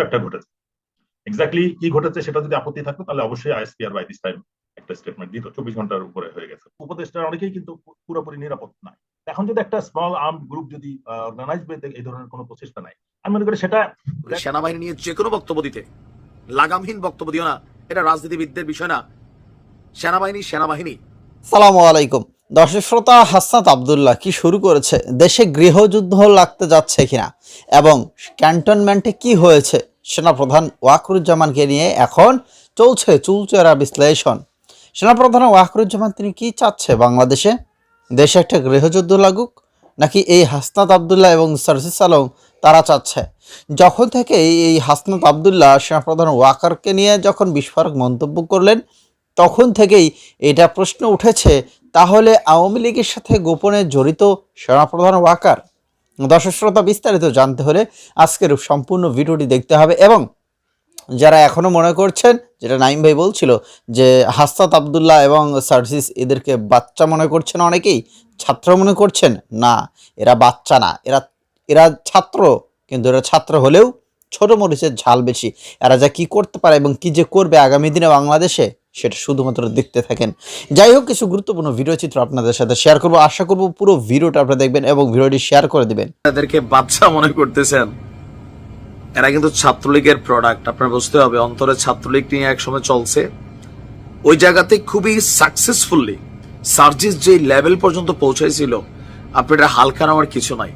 কিছু একটা ঘটেছে। এক্স্যাক্টলি কি ঘটেছে সেটা যদি আপত্তি থাকতো তাহলে অবশ্যই আইএসপিআর বাই দিস টাইম একটা স্টেটমেন্ট দিত। চব্বিশ ঘণ্টার উপরে হয়ে গেছে। উপদেষ্টার অনেকেই কিন্তু পুরোপুরি নিরাপদ নাই এখন যদি একটা স্মল আর্ম গ্রুপ যদি অর্গানাইজ এই ধরনের কোনো প্রচেষ্টা নাই আমি মনে করি সেটা সেনাবাহিনী নিয়ে যে কোনো বক্তব্য দিতে লাগামহীন বক্তব্য দিও না। এটা রাজনীতিবিদদের বিষয় না। সেনাবাহিনী সেনাবাহিনী। সালামু আলাইকুম। দর্শক শ্রোতা, হাসনাত আবদুল্লাহ কি শুরু করেছে? দেশে গৃহযুদ্ধ লাগতে যাচ্ছে কিনা? এবং ক্যান্টনমেন্টে কি হয়েছে? সেনাপ্রধান ওয়াকরুজ্জামানকে নিয়ে এখন চলছে চুলচেরা বিশ্লেষণ। সেনাপ্রধান ওয়াকরুজ্জামান, তিনি কি চাচ্ছে বাংলাদেশে? দেশে একটা গৃহযুদ্ধ লাগুক? নাকি এই হাসনাত আবদুল্লাহ এবং সার্জিস আলম তারা চাচ্ছে? যখন থেকে এই হাসনাত আবদুল্লাহ সেনাপ্রধান ওয়াকারকে নিয়ে যখন বিস্ফোরক মন্তব্য করলেন, তখন থেকেই এটা প্রশ্ন উঠেছে তাহলে আওয়ামী লীগের সাথে গোপনে জড়িত সেনাপ্রধান ওয়াকার। দর্শক শ্রোতা, বিস্তারিত জানতে হলে আজকের সম্পূর্ণ ভিডিওটি দেখতে হবে এবং যারা এখনও মনে করছেন, যেটা নাইম ভাই বলছিল, যে হাস্তাত আবদুল্লাহ এবং সার্জিস এদেরকে বাচ্চা মনে করছেন অনেকেই, ছাত্র মনে করছেন, না, এরা বাচ্চা না, এরা এরা ছাত্র, কিন্তু এরা ছাত্র হলেও ছোট মরিচের ঝাল বেশি। এরা যা কি করতে পারে এবং কি যে করবে আগামী দিনে বাংলাদেশে সেটা শুধুমাত্র দেখতে থাকেন। যাই হোক, কিছু গুরুত্বপূর্ণ ভিডিও চিত্র আপনাদের সাথে শেয়ার করব। আশা করব পুরো ভিডিওটা আপনারা দেখবেন এবং ভিডিওটি শেয়ার করে দিবেন। তাদেরকে বাচ্চা মনে করতেছেন। এরা কিন্তু ছাত্রলীগের প্রোডাক্ট আপনার বুঝতে হবে, অন্তরে ছাত্রলীগ নিয়ে একসময় চলছে। ওই জায়গাতে খুবই সাকসেসফুলি সার্জিস যে লেভেল পর্যন্ত পৌঁছাইছিল আপনি এটা হালকা নেওয়ার কিছু নাই।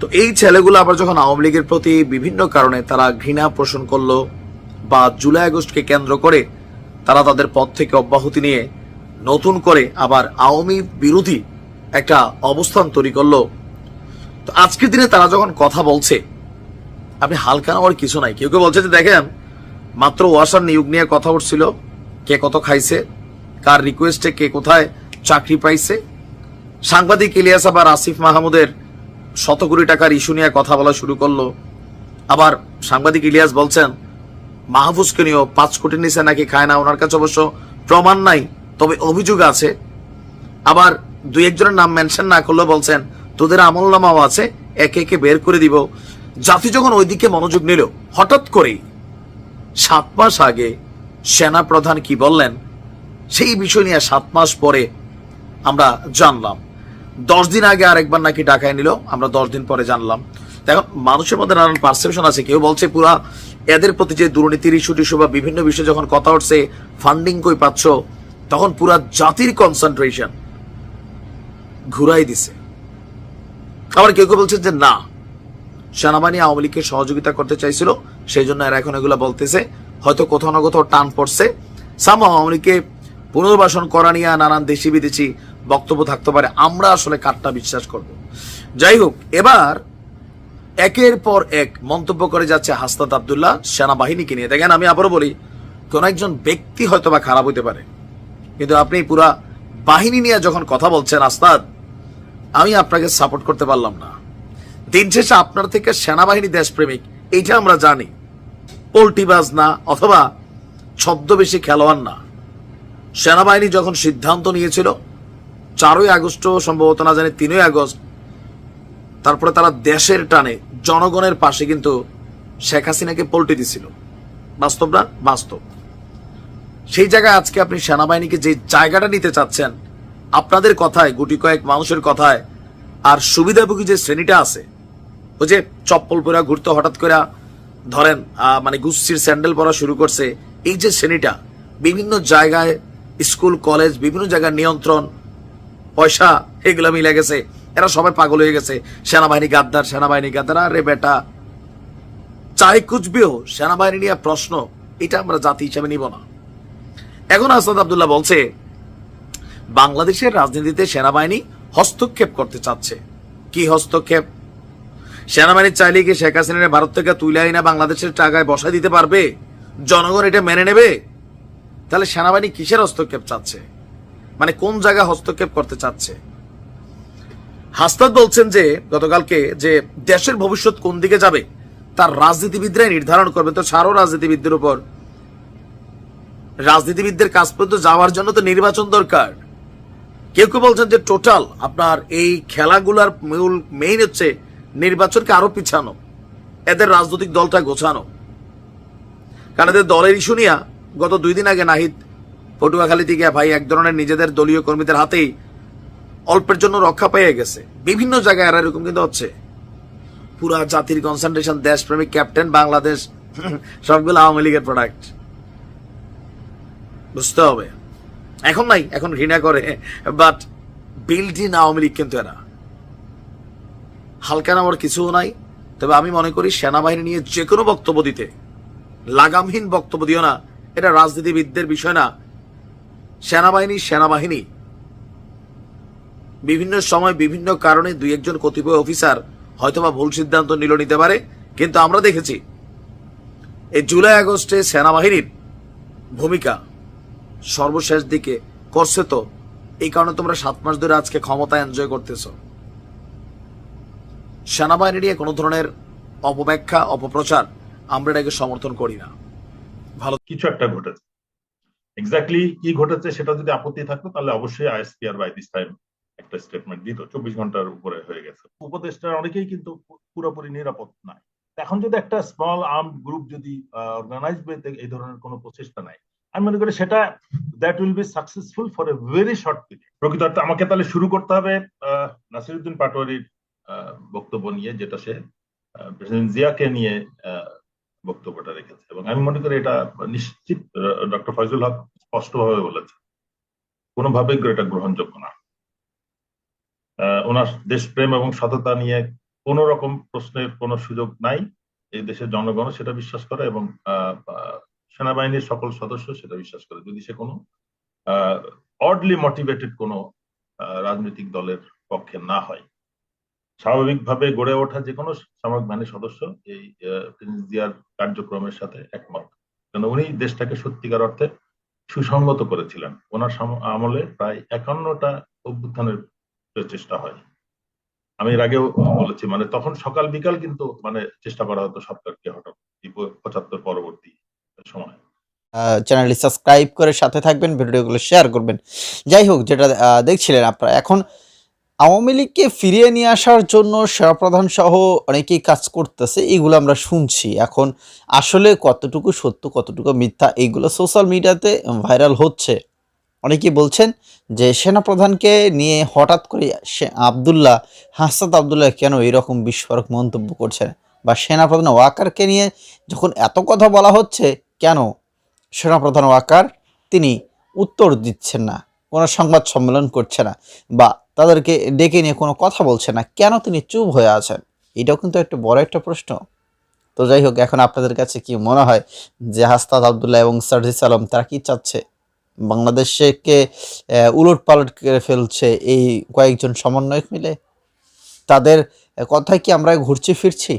তো এই ছেলেগুলো আবার যখন আওয়ামী লীগের প্রতি বিভিন্ন কারণে তারা ঘৃণা পোষণ করল বা জুলাই আগস্টকে কেন্দ্র করে তারা তাদের পদ থেকে অব্যাহতি নিয়ে নতুন করে আবার আওয়ামী বিরোধী একটা অবস্থান তৈরি করল। তো আজকের দিনে তারা যখন কথা বলছে, আপনি হালকা নেওয়ার কিছু নাই। কেউ কেউ বলছে যে, দেখেন, মাত্র ওয়াসার নিয়োগ নিয়ে কথা উঠছিল। কে কত খাইছে? কার রিকোয়েস্টে কে কোথায় চাকরি পাইছে? সাংবাদিক ইলিয়াস আবার আসিফ মাহমুদের শত কোটি টাকার ইস্যু নিয়ে কথা বলা শুরু করল। আবার সাংবাদিক ইলিয়াস বলছেন মাহফুজকে নিয়েও পাঁচ কোটি নিচে নাকি খায় না, ওনার কাছে অবশ্য প্রমাণ নাই, তবে অভিযোগ আছে। আবার দুই একজনের নাম মেনশন না করলেও বলছেন, তোদের আমল নামাও আছে, একে একে বের করে দিব। জাতি যখন ওইদিকে মনোযোগ নিল, হঠাৎ করেই সাত মাস আগে সেনা প্রধান কি বললেন, সেই বিষয় নিয়ে সাত মাস পরে আমরা জানলাম। দশ দিন আগে আরেকবার নাকি ডাকায় নিল, আমরা দশ দিন পরে জানলাম। এখন মানুষের মধ্যে নানান পারসেপশন আছে। কেউ বলছে পুরা এদের প্রতি যে দুর্নীতির ইস্যু টিস্যু বা বিভিন্ন বিষয়ে যখন কথা উঠছে ফান্ডিং কই পাচ্ছ, তখন পুরা জাতির কনসেন্ট্রেশন ঘুরাই দিছে। আবার কেউ কেউ বলছে যে না, সেনাবাহিনী আওয়ামী লীগকে সহযোগিতা করতে চাইছিল সেই জন্য এরা এখন এগুলো বলতেছে। হয়তো কোথাও না কোথাও টান পড়ছে। সাম আওয়ামী লীগকে পুনর্বাসন করা নিয়ে নানান দেশি বিদেশি বক্তব্য থাকতে পারে। আমরা আসলে কারটা বিশ্বাস করব। যাই হোক, এবার একের পর এক মন্তব্য করে যাচ্ছে হাসনাত আবদুল্লাহ সেনাবাহিনীকে নিয়ে। দেখেন, আমি আবারও বলি, কোন একজন ব্যক্তি হয়তো বা খারাপ হইতে পারে। কিন্তু আপনি পুরা বাহিনী নিয়ে যখন কথা বলছেন আস্তাদ আমি আপনাকে সাপোর্ট করতে পারলাম না। দিন শেষে আপনার থেকে সেনাবাহিনী দেশপ্রেমিক, এইটা আমরা জানি। পোল্টিবাজ না, অথবা ছদ্মবেশী খেলোয়াড় না। সেনাবাহিনী যখন সিদ্ধান্ত নিয়েছিল, চারই আগস্ট, সম্ভবত না জানি তিনই আগস্ট তারপরে তারা দেশের টানে, জনগণের পাশে কিন্তু শেখ হাসিনাকে পল্টি দিছিল। বাস্তব না? বাস্তব। সেই জায়গায় আজকে আপনি সেনাবাহিনীকে যে জায়গাটা নিতে চাচ্ছেন, আপনাদের কথায়, গুটি কয়েক মানুষের কথায়, আর সুবিধাভোগী যে শ্রেণীটা আছে, ওই যে চপ্পল পরা ঘুরতে হঠাৎ করে ধরেন মানে গুচ্ছির স্যান্ডেল পরা শুরু করছে, এই যে শ্রেণীটা, বিভিন্ন জায়গায় স্কুল, কলেজ, বিভিন্ন জায়গার নিয়ন্ত্রণ, পয়সা, এগুলো মিলে গেছে। এরা সবাই পাগল হয়ে গেছে। সেনাবাহিনী গাদ্দার সেনাবাহিনী গাদ্দার। আরে বেটা, চাই কুচবিও, সেনাবাহিনী নিয়ে প্রশ্ন, এটা আমরা জাতি হিসাবে নিব না। এখন আসাদ আবদুল্লাহ বলছে, বাংলাদেশের রাজনীতিতে সেনাবাহিনী হস্তক্ষেপ করতে চাচ্ছে। কি হস্তক্ষেপ? সেনাবাহিনী চাইলে কি শেখ হাসিনা ভারত থেকে তুলে আইনা বাংলাদেশের টাকায় বসা দিতে পারবে? জনগণ এটা মেনে নেবে? তাহলে সেনাবাহিনী কিসের হস্তক্ষেপ চাচ্ছে? মানে কোন জায়গায় হস্তক্ষেপ করতে চাচ্ছে? হাসনাত বলছেন যে, গতকালকে যে দেশের ভবিষ্যৎ কোন দিকে যাবে, তার রাজনীতিবিদরাই নির্ধারণ করবে তো ছাড়ো রাজনীতিবিদদের উপর। রাজনীতিবিদদের কাজ পর্যন্ত যাওয়ার জন্য তো নির্বাচন দরকার। কেউ কেউ বলছেন যে, টোটাল আপনার এই খেলাগুলার মূল মেইন হচ্ছে নির্বাচনকে আরও পিছানো। এদের রাজনৈতিক দলটা গোছানো। কারণ এদের দলের ইস্যু নিয়ে গত দুই দিন আগে নাহিদ পটুয়াখালী থেকে ভাই এক ধরনের নিজেদের দলীয় কর্মীদের হাতেই অল্পের জন্য রক্ষা পেয়ে গেছে। বিভিন্ন জায়গায় আর এরকম কিন্তু হচ্ছে। পুরা জাতির কনসেন্ট্রেশন দেশপ্রেমিক ক্যাপ্টেন বাংলাদেশ, সবগুলো আওয়ামী লীগের প্রোডাক্ট বুঝতে হবে। এখন নাই, এখন ঘৃণা করে but build in Awami League কিন্তু এরা। হালকা নামার কিছুও নাই, তবে আমি মনে করি সেনাবাহিনী নিয়ে যে কোনো বক্তব্য দিতে, লাগামহীন বক্তব্য দিও না। এটা রাজনীতিবিদদের বিষয় না। সেনাবাহিনী সেনাবাহিনী বিভিন্ন সময় বিভিন্ন কারণে দুই একজন কতিপয় অফিসার হয়তোবা ভুল সিদ্ধান্ত নিল নিতে পারে, কিন্তু আমরা দেখেছি এই জুলাই আগস্টে সেনাবাহিনীর ভূমিকা সর্বশেষ দিকে করছে তো। এই কারণে তোমরা সাত মাস ধরে আজকে ক্ষমতা এনজয় করতেছ। সেনাবাহিনী নিয়ে কোনো ধরনের অপব্যাখ্যা, অপপ্রচার আমরা এটাকে সমর্থন করি না। ভালো কিছু একটা ঘটেছে। এক্স্যাক্টলি কি ঘটেছে সেটা যদি আপত্তি থাকতো, তাহলে অবশ্যই আইএসপিআর বাই দিস টাইম একটা স্টেটমেন্ট দিত, চব্বিশ ঘণ্টার উপরে হয়ে গেছে। উপদেষ্টার অনেকেই কিন্তু পুরোপুরি নিরাপদ নাই এখন যদি একটা স্মল আর্ম গ্রুপ যদি অর্গানাইজ এই ধরনের কোনো প্রচেষ্টা নাই আমি মনে করি সেটা that will be successful for a very short period প্রকৃতার্থে আমাকে তাহলে শুরু করতে হবে নাসিরুদ্দিন পাটোয়ারির বক্তব্য নিয়ে, যেটা সে প্রেসিডেন্ট জিয়াকে নিয়ে বক্তব্যটা রেখেছে। এবং আমি মনে করি এটা নিশ্চিত ডক্টর ফয়জুল হক স্পষ্টভাবে বলেছে কোনোভাবেই এটা গ্রহণযোগ্য না। ওনার দেশপ্রেম এবং সততা নিয়ে কোন রকম প্রশ্নের কোনো সুযোগ নাই এই দেশের জনগণ, সেটা বিশ্বাস করে এবং সেনাবাহিনীর সকল সদস্য সেটা বিশ্বাস করে। যদি সে কোনো অডলি মোটিভেটেড কোনো রাজনৈতিক দলের পক্ষে না হয়। স্বাভাবিকভাবে গড়ে ওঠা যে কোনো সামরিক বাহিনীর সদস্য এই প্রিন্স জিয়ার কার্যক্রমের সাথে একমত। কেন উনি দেশটাকে সত্যিকার অর্থে সুসংগত করেছিলেন। ওনার আমলে প্রায় একান্নটা অভ্যুত্থানের চেষ্টা হয়। আমি এর আগেও বলেছি মানে তখন সকাল বিকাল কিন্তু মানে চেষ্টা করা হতো সরকারকে হঠাৎ পঁচাত্তর পরবর্তী সময়। চ্যানেলটি সাবস্ক্রাইব করে সাথে থাকবেন, ভিডিওগুলো শেয়ার করবেন। যাই হোক, যেটা দেখছিলেন আপনারা, এখন আওয়ামী লীগকে ফিরিয়ে নিয়ে আসার জন্য সেনাপ্রধান সহ অনেকেই কাজ করতেছে, এগুলো আমরা শুনছি। এখন আসলে কতটুকু সত্য, কতটুকু মিথ্যা এইগুলো সোশ্যাল মিডিয়াতে ভাইরাল হচ্ছে। অনেকেই বলছেন যে সেনাপ্রধানকে নিয়ে হঠাৎ করে আবদুল্লাহ হাসাদ আবদুল্লাহ কেন এরকম বিস্ফোরক মন্তব্য করছেন? বা সেনাপ্রধান ওয়াকারকে নিয়ে যখন এত কথা বলা হচ্ছে, কেন সেনাপ্রধান ওয়াকার তিনি উত্তর দিচ্ছেন না, কোনো সংবাদ সম্মেলন করছে না, বা তাদেরকে ডেকে নিয়ে কোনো কথা বলছে না, কেন তিনি চুপ হয়ে আছেন? এটাও কিন্তু একটা বড় একটা প্রশ্ন। তো যাই হোক, এখন আপনাদের কাছে কি মনে হয় যে হাস্তাদ আবদুল্লাহ এবং সার্জিস আলম তারা কি চাচ্ছে? বাংলাদেশকে উলট পালট করে ফেলছে এই কয়েকজন সমন্বয়ক মিলে। তাদের কথায় কি আমরা ঘুরছি ফিরছি?